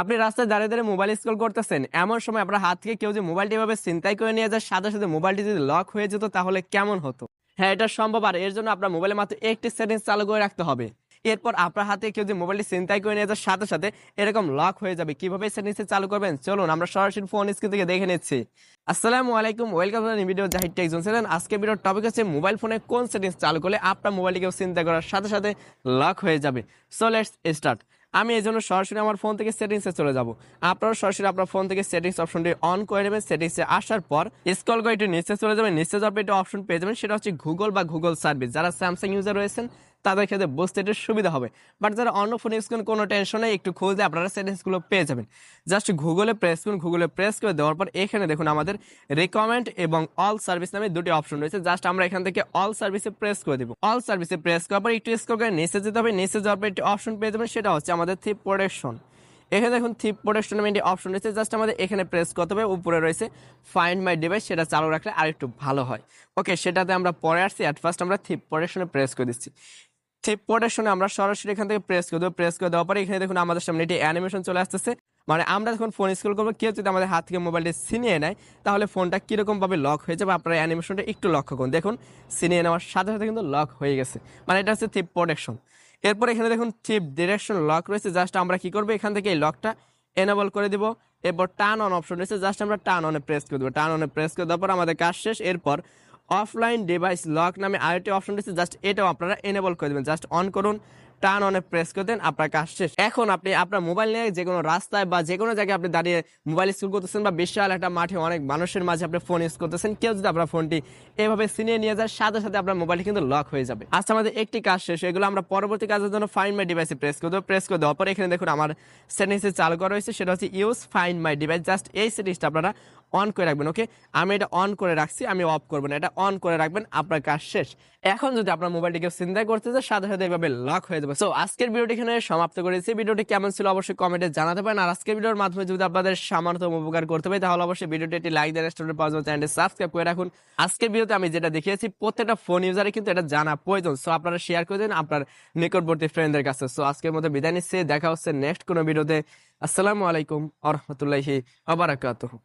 আপনি রাস্তায় দাঁড়িয়ে দাঁড়িয়ে মোবাইল স্ক্রল করতেছেন, এমন সময় আপনার হাত থেকে কেউ যে মোবাইলটি এভাবে চিন্তাই করে নিয়ে যায়, সাথে সাথে মোবাইলটি যদি লক হয়ে যেত তাহলে কেমন হতো? হ্যাঁ এটা সম্ভব। আর এর জন্য আপনার মোবাইলে মাত্র একটি সেটিংস চালু করে রাখতে হবে। এরপর আপনার হাতে কেউ যে মোবাইলটি চিন্তাই করে নিয়ে যাওয়ার সাথে সাথে এরকম লক হয়ে যাবে। কীভাবে সেটিংস চালু করবেন? চলুন, আমরা সরাসরি ফোন স্ক্রিন থেকে দেখে নিচ্ছি। আসসালামু আলাইকুম welcome to video Zahid tech Johnson আজকে ভিডিওর টপিক হচ্ছে মোবাইল ফোনে কোন সেটিংস চালু করলে আপনার মোবাইলটি কেউ চিন্তা করার সাথে সাথে লক হয়ে যাবে। সো লেটস স্টার্ট আমি এই জন্য সরাসরি আমার ফোন থেকে সেটিংসে চলে যাব। আপনারা সরাসরি আপনার ফোন থেকে সেটিংস অপশনটি অন করে নেবেন। সেটিংসে আসার পর স্কল করে একটু নিচে চলে যাবেন। নিচে যাওয়ার পর একটা অপশন পেয়ে যাবেন, সেটা হচ্ছে গুগল বা গুগল সার্ভিস যারা স্যামসাং ইউজার রয়েছেন তাদের ক্ষেত্রে বুঝতে একটু সুবিধা হবে। বাট যারা অন্য ফোন ইউজ করেন, কোনো টেনশন নেই। একটু খুঁজে আপনারা সেটিংসগুলো পেয়ে যাবেন। জাস্ট গুগলে প্রেস করুন গুগলে প্রেস করে দেওয়ার পর এখানে দেখুন আমাদের রেকমেন্ড এবং অল সার্ভিস নামে দুটি অপশন রয়েছে। জাস্ট আমরা এখান থেকে অল সার্ভিসে প্রেস করে দেবো। অল সার্ভিসে প্রেস করার পর একটু স্ক্রল করে নিচে যেতে হবে। নিচে যাওয়ার পর একটি অপশন পেয়ে যাবেন, সেটা হচ্ছে আমাদের থিপ প্রোটেকশন এখানে দেখুন থিপ প্রোটেকশন নামে একটি অপশন রয়েছে। জাস্ট আমাদের এখানে প্রেস করতে হবে। উপরে রয়েছে ফাইন্ড মাই ডিভাইস সেটা চালু রাখলে আরেকটু ভালো হয়। ওকে সেটাতে আমরা পরে আসছি। অ্যাট ফার্স্ট আমরা থিপ প্রোটেকশনে প্রেস করে দিচ্ছি। থিপ প্রোটেকশনে আমরা সরাসরি এখান থেকে প্রেস করে দেবো। প্রেস করে দেওয়ার পরে এখানে দেখুন আমাদের সামনে একটি অ্যানিমেশন চলে আসতেছে। মানে আমরা যখন ফোন স্ক্রল করব, কেউ যদি আমাদের হাত থেকে মোবাইলটি ছিনিয়ে নেয়, তাহলে ফোনটা কীরকমভাবে লক হয়ে যাবে? আপনারা অ্যানিমেশনটা একটু লক্ষ্য করুন। দেখুন, ছিনিয়ে নেওয়ার সাথে সাথে কিন্তু লক হয়ে গেছে। মানে এটা হচ্ছে থিপ প্রোটেকশন এরপর এখানে দেখুন থিপ ডিরেকশন লক রয়েছে। জাস্ট আমরা কি করব? এখান থেকে এই লকটা এনেবল করে দিব। এরপর টার্ন অন অপশন রয়েছে। জাস্ট আমরা টার্ন অনে প্রেস করে দেবো। টার্ন অনে প্রেস করে দেওয়ার পর আমাদের কাজ শেষ। এরপর অফলাইন ডিভাইস লক নামে আরেকটি অপশন রয়েছে জাস্ট এটাও আপনারা এনেবল করে দেবেন। জাস্ট অন করুন টার্ন অনে প্রেস করে দেন, আপনার কাজ শেষ। এখন আপনি আপনার মোবাইল নিয়ে যে কোনো রাস্তায় বা যে কোনো জায়গায় আপনি দাঁড়িয়ে মোবাইল ইউজ করতেছেন বা বিশাল একটা মাঠে অনেক মানুষের মাঝে আপনি ফোন ইউজ করতেছেন, কেউ যদি আপনার ফোনটি এভাবে সিনিয়ে নিয়ে যায়, সাথে সাথে আপনার মোবাইলটি কিন্তু লক হয়ে যাবে। আচ্ছা আমাদের একটি কাজ শেষ এগুলো আমরা পরবর্তী কাজের জন্য ফাইন মাই ডিভাইসে প্রেস করে দেবো প্রেস করে দেওয়ার পর এখানে দেখুন আমার সেটিংসে চালু করা হয়েছে, সেটা হচ্ছে use find my device just এই সেটিংসটা আপনারা অন করে রাখবেন ওকে আমি এটা অন করে রাখছি, আমি অফ করব না, এটা অন করে রাখবেন, আপনার কাজ শেষ। এখন যদি আপনার মোবাইলটিকে চিন্তা করতে চায়, সাথে সাথে এভাবে লক হয়ে যাবে। সো আজকের ভিডিওটি এখানে সমাপ্ত করেছি। ভিডিওটি কেমন ছিল অবশ্যই কমেন্টে জানাতে পারেন। আর আজকের ভিডিওর মাধ্যমে যদি আপনাদের সামান্যতম উপকার করতে পারি, তাহলে অবশ্যই ভিডিওটি একটি লাইক দেন রেস্টুরেন্ট পাওয়া চ্যানেলটি সাবস্ক্রাইব করে রাখুন। আজকের ভিডিওতে আমি যেটা দেখিয়েছি, প্রত্যেকটা ফোন ইউজারে কিন্তু এটা জানা প্রয়োজন। সো আপনারা শেয়ার করে দিন আপনার নিকটবর্তী ফ্রেন্ডদের কাছে। সো আজকের মতো বিদায় নিচ্ছে। দেখা হচ্ছে নেক্সট কোনো ভিডিওতে। আসসালামু আলাইকুম আ রহমতুল্লাহি